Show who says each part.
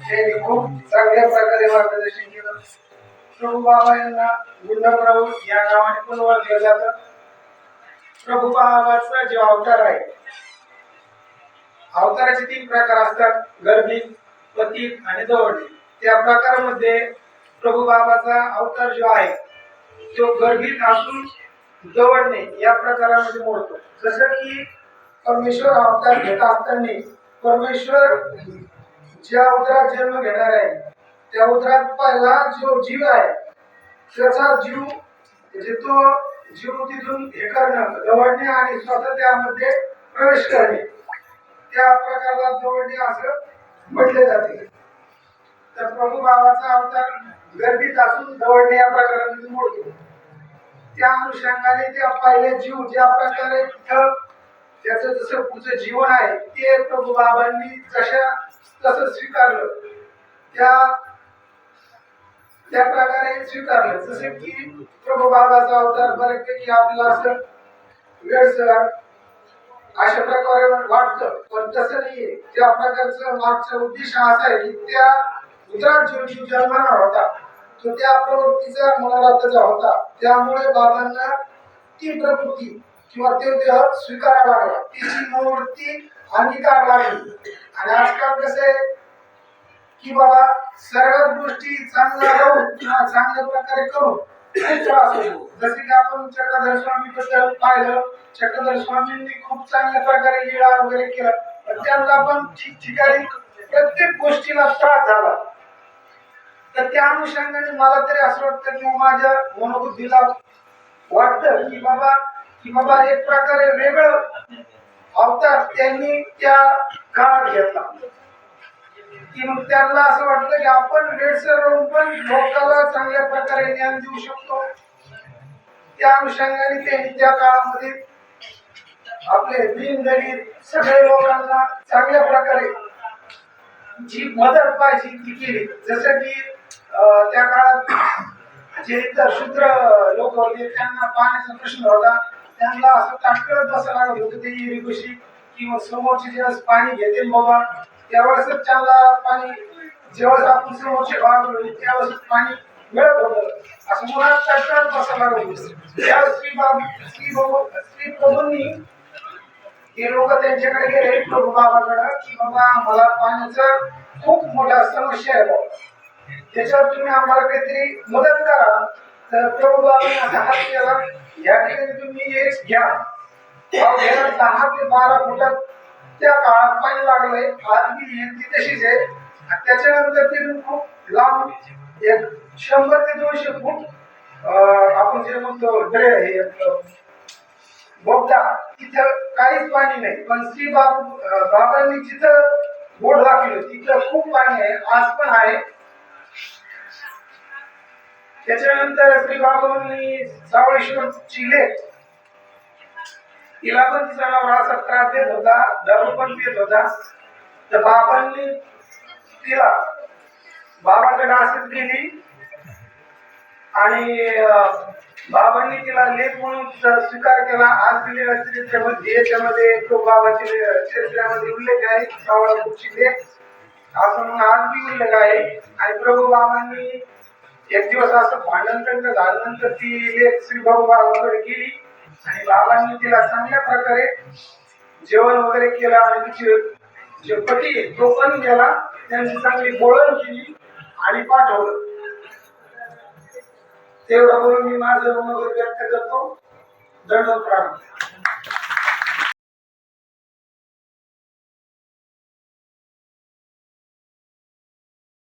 Speaker 1: त्यांनी खूप चांगल्या प्रकारे मार्गदर्शन केलं प्रभू बाबा यांना गुंडप्रभू या नावाने पण ओळखलं जात प्रभू बाबाचा जो अवतार आहे अवताराचे तीन प्रकार असतात गर्भी पतित आणि दवडणे त्या प्रकारामध्ये प्रभू बाबाचा अवतार जो आहे तो गर्भित असून दवडणे या प्रकारामध्ये मोडतो. जसं की परमेश्वर अवतार घेत असताना परमेश्वर ज्या उदरात जन्म घेणार आहे त्या उदरात पहिला जो जीव आहे त्याचा जीव म्हणजे तो जीव तिथून हे करणं दवडणे आणि स्वतः त्यामध्ये प्रवेश करणे त्या प्रकारला दवडणे असं म्हटले जाते. तर प्रभू बाबाचा अवतार गर्दीत असून दवडणे या प्रकारामध्ये मोडतो. त्या अनुषंगाने त्या पहिले जीव ज्या प्रकारे तिथं त्याचं जसं पुढचं जीवन आहे ते प्रभू बाबांनी जशा तसं स्वीकारलं. त्या त्या प्रकारे स्वीकारलं. जसे की प्रभू बाबाचा अवतार बऱ्यापैकी आपल्याला असं वेळसर अशा प्रकारे वाटतं. पण तसं नाहीये. त्या प्रकारचं मागचा उद्देश हा असा आहे की त्या उतरात जो जीव जन्मणार होता तो त्या प्रवृत्तीचा मनोरथाचा होता. त्यामुळे बाबांना ती प्रवृत्ती किंवा ते देह स्वीकारावा लागला. तिची मूर्ती अंगीकार लागली. आणि आजकाल कसं आहे की बाबा सर्वच गोष्टी चांगल्या राहून किंवा चांगल्या प्रकारे करून त्रास होतो. जसे की आपण चक्रधर स्वामी बद्दल पाहिलं. चक्रधर स्वामींनी खूप चांगल्या प्रकारे लीळा वगैरे केला. पण त्यांना पण ठिकठिकाणी प्रत्येक गोष्टीला त्रास झाला. तर त्या अनुषंगाने मला तरी असं वाटतं की माझ्या मनोबुद्धीला वाटतं की बाबा की बाबा एक प्रकारे वेगळं अवतार त्यांनी त्या काळात घेतला. की मग त्यांना असं वाटतं की आपण वेळसर राहून पण लोकांना चांगल्या प्रकारे ज्ञान देऊ शकतो. त्या अनुषंगाने त्यांनी त्या काळामध्ये आपले दीनदलित सगळे लोकांना चांगल्या प्रकारे जी मदत पाहिजे ती केली. जसं की त्या काळात जे इतर शूद्र लोक होते त्यांना पाण्याचा प्रश्न होता. त्यांना असं ताटकळत बसायला लागत होतं ते विहिरीपाशी किंवा समोरचे जेव्हा पाणी घेते बाबा त्यावेळेसच त्यांना पाणी जेव्हा आपण समोरचे भाग त्यावेळेस पाणी मिळत होतं. असं मुळात ताटकळत बसायला लागत होतं. त्या स्त्री बाब स्त्री बाबू स्त्री प्रभूंनी ते लोक त्यांच्याकडे गेले प्रभू बाबाकडे की बाबा मला पाण्याचं खूप मोठा समस्या आहे बाबा. त्याच्यावर तुम्ही आम्हाला काहीतरी मदत करा. तर प्रभू बाबांनी असा हात केला. या ठिकाणी तुम्ही एक घ्या. दहा ते बारा फुटात त्या काळात पाणी लागलंय. आधी मी ती तशीच आहे. त्याच्यानंतर तिथून खूप लांब एक शंभर ते दोनशे फूट अं, आपण जे म्हणतो ड्रे हे बोगदा तिथं काहीच पाणी नाही. पण श्री बाबू बाबांनी जिथं बोट दाखवलं तिथं खूप पाणी आहे. आज पण आहे. त्याच्यानंतर श्रीबाबांनी सावळेश्वरची लेख तिला पण तिचा नवरा असा त्रास देत होता धर्म पण देत होता. तर बाबांनी तिला बाबाकडे असंच गेली आणि बाबांनी तिला लेख म्हणून स्वीकार केला. आज दिलेल्या चरित्रामध्ये याच्यामध्ये तो बाबाचे चरित्रामध्ये उल्लेख आहे. सावळा लेख असं म्हणून आज बी उल्लेख आहे. आणि प्रभू बाबांनी एक दिवस असं भांडण झाल्यानंतर ती लेख श्री भाऊ बाबाकडे गेली आणि बाबांनी तिला चांगल्या प्रकारे जेवण वगैरे केलं आणि तिचे जे पती आहे, तो पण गेला. त्यांची चांगली बोळण केली आणि पाठवलं तेवढं करून मी माझं मनोगत व्यक्त करतो. दंड प्राप्त